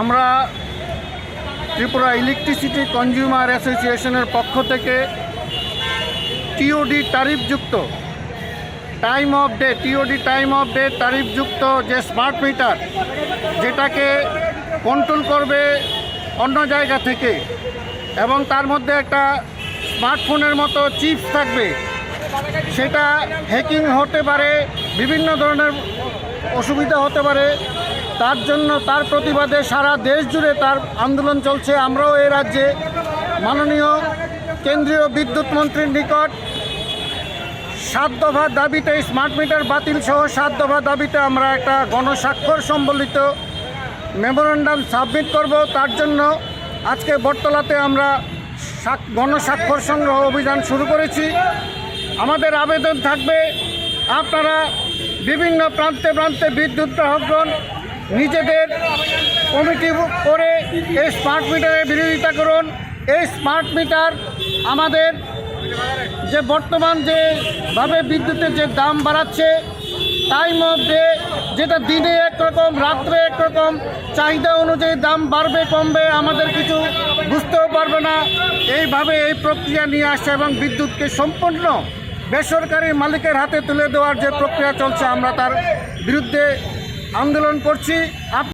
আমরা Tripura electricity consumer অ্যাসোসিয়েশনের পক্ষ থেকে TOD তারিফযুক্ত time of day TOD time of day তারিফযুক্ত যে স্মার্ট মিটার যেটাকে কন্ট্রোল করবে অন্য জায়গা থেকে, এবং তার মধ্যে একটা স্মার্টফোনের মতো চিপস থাকবে, সেটা হ্যাকিং হতে পারে, বিভিন্ন ধরনের অসুবিধা হতে পারে তার জন্য তার প্রতিবাদে সারা দেশ জুড়ে তার আন্দোলন চলছে। আমরাও এই রাজ্যে মাননীয় কেন্দ্রীয় বিদ্যুৎ মন্ত্রীর নিকট সাত দফা দাবিতে স্মার্ট মিটার বাতিল সহ সাত দফা দাবিতে আমরা একটা গণস্বাক্ষর সম্বলিত মেমোরেন্ডাম সাবমিট করব। তার জন্য আজকে বটতলাতে আমরা গণস্বাক্ষর সংগ্রহ অভিযান শুরু করেছি। আমাদের আবেদন থাকবে আপনারা বিভিন্ন প্রান্তে প্রান্তে বিদ্যুৎ গ্রাহকগণ নিজেদের কমিটি করে এই স্মার্ট মিটারের বিরোধিতা করুন। এই স্মার্ট মিটার আমাদের যে বর্তমান যেভাবে বিদ্যুতের যে দাম বাড়াচ্ছে, তাই মধ্যে যেটা দিনে একরকম রাত্রে একরকম চাহিদা অনুযায়ী দাম বাড়বে, কমবে, আমাদের কিছু বুঝতেও পারবে না। এইভাবে এই প্রক্রিয়া নিয়ে আসছে এবং বিদ্যুৎকে সম্পূর্ণ বেসরকারি মালিকের হাতে তুলে দেওয়ার যে প্রক্রিয়া চলছে, আমরা তার বিরুদ্ধে আন্দোলন করছি। আপ-